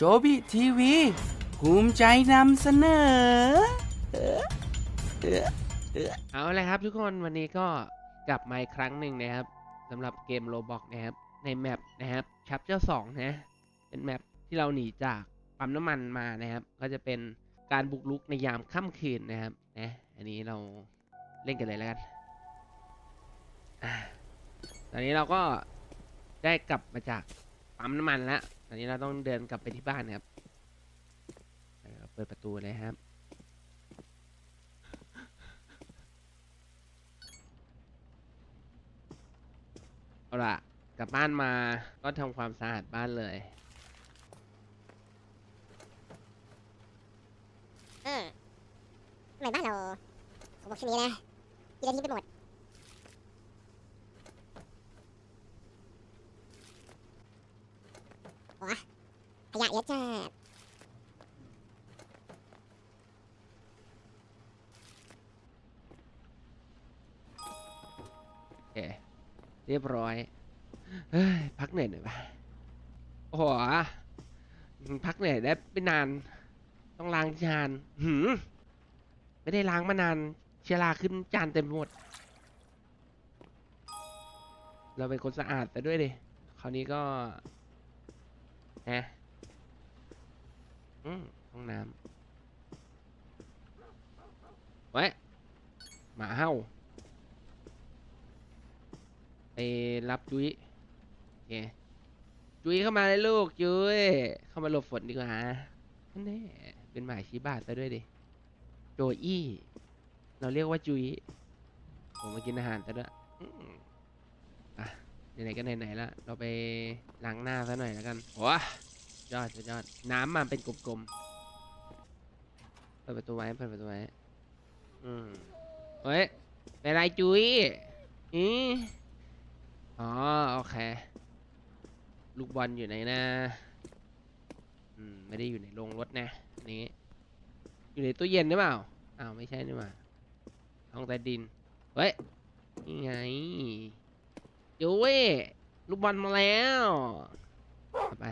โจบิทีวี ภูมิใจนำเสนอ เอาเลยครับทุกคนวันนี้ก็กลับมาอีกครั้งหนึ่งนะครับสำหรับเกมโ o บอกนะครับ ในแมปนะครับชัปเจอร์สองนะ เป็นแมปที่เราหนีจากปั๊มน้ำมันมานะครับ ก็จะเป็นการบุกรุกในยามค่ำคืนนะครับนะอันนี้เราเล่นกันเลยแล้วกันอตอนนี้เราก็ได้กลับมาจาก ปั๊มน้ำมันแล้วตอนนี้เราต้องเดินกลับไปที่บ้านนะครับเปิดประตูเลยครับ เอาล่ะ กลับบ้านมาก็ทำความสะอาดบ้านเลย เออทำไมบ้านเราผมบอกชื่อนี้นะกินแล้ทิ้งไปหมดโอ้ขยะเยอะจัด โอเค เรียบร้อยเฮ้ยพักเหนื่อยหน่อยปะโอ้โหพักเหนื่อยได้ไม่นาน ต้องล้างจานหืมไม่ได้ล้างมานาน เชื้อราขึ้นจานเต็มหมด เราเป็นคนสะอาดแต่ด้วยดิคราวนี้ก็ฮะอืมห้องน้ำไว้หมาเห่า ไป รับจุ้ยโอเคจุ้ยเข้ามาเลยลูกจุ้ยเข้ามาหลบฝนดีกว่าแน่เป็นหมายชี้บาซะด้วยดิโจอี้เราเรียกว่าจุ้ยผมมากินอาหารแต่ด้วยอะไหนๆก็ไหนๆละเราไปล้างหน้าซะหน่อยแล้วกันโอ้ยอดยอดน้ำมันเป็นกลมๆเปิดประตูไว้เปิดประตูไว้อืมเฮ้ยเป็นไรจุ้ยอือ อ๋อโอเค ลูกบอลอยู่ไหนนะอืมไม่ได้อยู่ในโรงรถนะนี้ อยู่ในตู้เย็นหรือเปล่าอ้าวไม่ใช่นี่หว่าห้องใต้ดินเฮ้ยนี่ไงอยู่เว้ยลูกบอลมาแล้วไป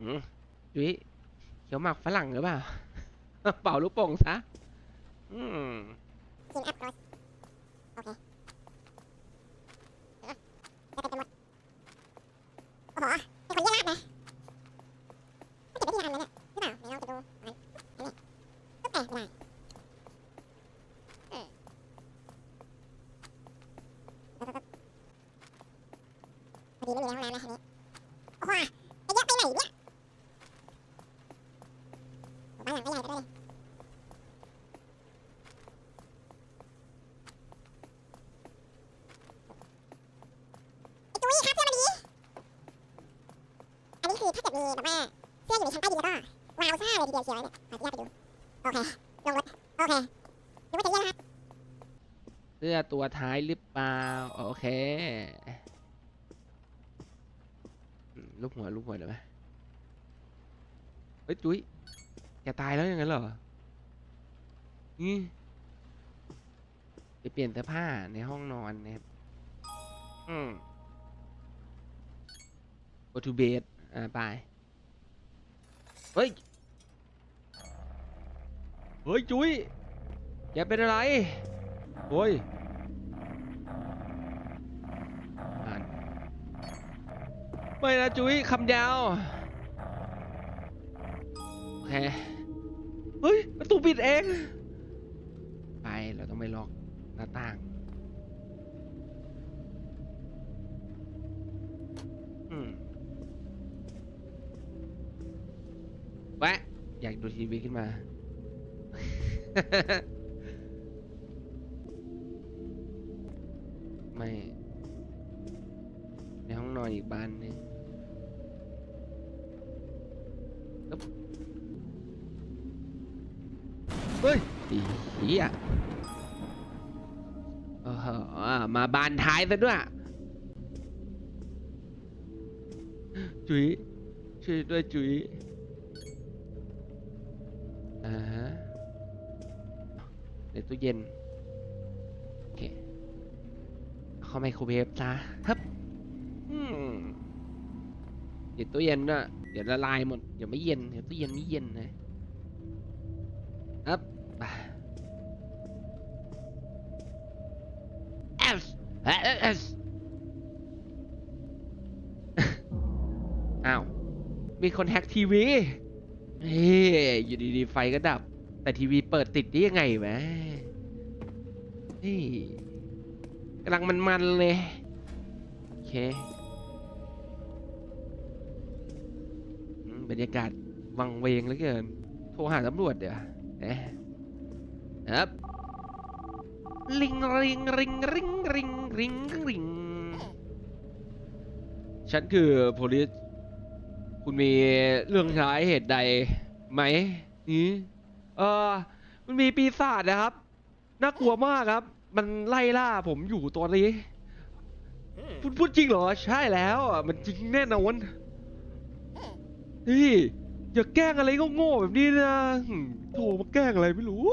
อืมจุ้ยเขียวหมักฝรั่งหรือเปล่า เป่าลูกโป่งซะอืมกินแอปโรสโอเคเออจะเป็นไปหมด ขอ้โหเป็นคนเยี่ยมากนะเก็บไว้ที่ร้านเลยเนี่ยหรือเปล่าไหนเราจะดูอันนั้นอันนี้ก็แกไม่ได้เออแล้วก็พอดีไม่มีในห้องน้ำนะอันนี้โอ้โหจะเยอะไปไหนเนี่ยบ้านหลังก็ใหญ่ไปด้วยดิ จุ้ยครับเสื้อมันดีอันนี้คือถ้าเกิดมีแบบว่า ชั้นใต้ดินแล้วก็วาวซ่าเลยทีเดียวเชียวเนี่ยขออนุญาตไปดู โอเค ลงรถ โอเคดูว่าจะเยี่ยมนะครับเสื้อตัวท้ายหรือเปล่า โอเคลูกหัวลูกหัวเดี๋ยวไหมเฮ้ย จุ้ยแกตายแล้วย่างนั้นเหรอนี่ไปเปลี่ยนเสื้อผ้าในห้องนอนนะครับ อืม go to bed อ่าไป เฮ้ย เฮ้ย จุ้ยแกเป็นอะไร โอ้ยอ่านไม่นะจุ้ยคำยาว โอเค เฮ้ย ประตูปิดเอง ไป เราต้องไปล็อกหน้าต่างอืม อยากดูทีวีขึ้นมา ไม่ ในห้องนอนอีกบานหนึ่งปึ๊บเฮ้ยอีเหี้ยโอ้โหมาบานท้ายซะด้วยจุ๋ยช่วยด้วยจุ๋ย ในตู้เย็น โอเค เข้าไมโครเวฟซะฮึบอืมติดตู้เย็นด้วยเดี๋ยวละลายหมดเดี๋ยวไม่เย็นเดี๋ยวตู้เย็นไม่เย็นนะครับอะเอสเอสเอสอ้าว มีคนแฮ็กทีวี เฮ้ยอยู่ดีๆ ไฟก็ดับ แต่ทีวีเปิดติดได้ยังไงวะนี่กำลังมันๆเลยโอเคบรรยากาศวังเวงเหลือเกิน โทรหาตำรวจเดี๋ยวเอ๊ะครับลิงริงริงริงริงริงริงฉันคือ police คุณมีเรื่องร้ายเหตุใดไหมนี่ เออมันมีปีศาจนะครับ น่ากลัวมากครับ มันไล่ล่าผมอยู่ตัวนี้พูดพูดจริงเหรอ ใช่แล้วอะมันจริงแน่นอนเฮ้ยอย่าแกล้งอะไรก็โง่ๆแบบนี้นะโทรมาแกล้งอะไรไม่รู้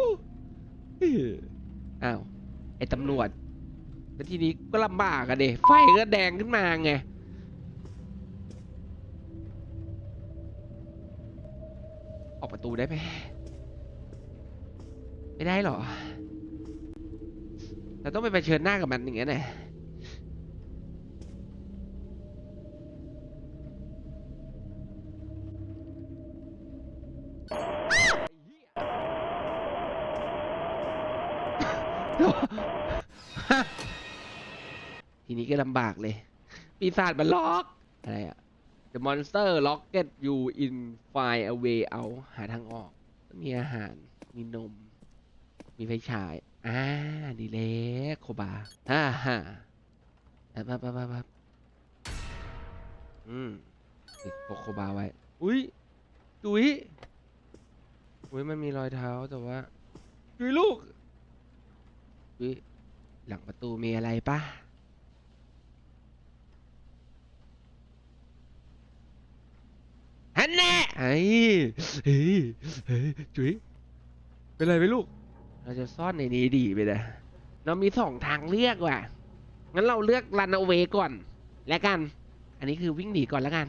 เฮ้ยอ้าวไอ้ตำรวจแล้วทีนี้ก็ลำบากอะเดไฟก็แดงขึ้นมาไงออกประตูได้ไหม ไม่ได้หรอเราต้องไปเผชิญหน้ากับมันอย่างเงี้ยนะทีนี้ก็ลำบากเลย ปีศาจมันล็อก อะไรอะ The monster locket you in find a way out หาทางออก มีอาหาร มีนม มีไฟฉายอ่าดีเลยโคบาฮ่าฮ่าปั๊บปั๊บปั๊บปั๊บอืมติดพกโคบาไว้ อุ้ยจุยอุ้ยมันมีรอยเท้าแต่ว่าจุยลูกจุยหลังประตูมีอะไรปะฮันแน่ไอ้เฮ้ยเฮ้ยจุยเป็นไรไหมลูก เราจะซ่อนในนี้ดีไปเลยเรามีสองทางเลือกว่ะ งั้นเราเลือกรันเอาเวก่อน แล้วกัน อันนี้คือวิ่งหนีก่อนแล้วกัน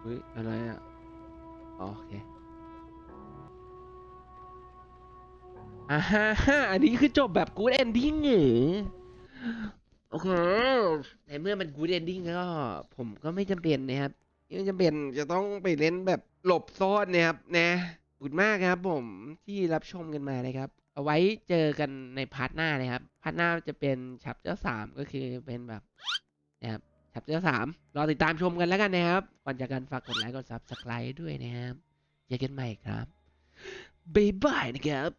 เฮ้ยอะไรอะอ๋อโอเคอ่าฮะอันนี้คือจบแบบ good ending เหรอโอเคในเมื่อมัน good ending ก็ผมก็ไม่จำเป็นนะครับ ไม่จำเป็นจะต้องไปเล่นแบบหลบซ่อนนะครับนะขอบคุณมากครับผมที่รับชมกันมานะครับ เอาไว้เจอกันในพาร์ทหน้านะครับ พาร์ทหน้าจะเป็นชัปเตอร์สามก็คือเป็นแบบนะครับชัปเตอร์สามรอติดตามชมกันแล้วกันนะครับ ก่อนจากกันฝากกดไลค์กด subscribe ด้วยนะครับเจอกันใหม่ครับบ๊ายบายนะครับ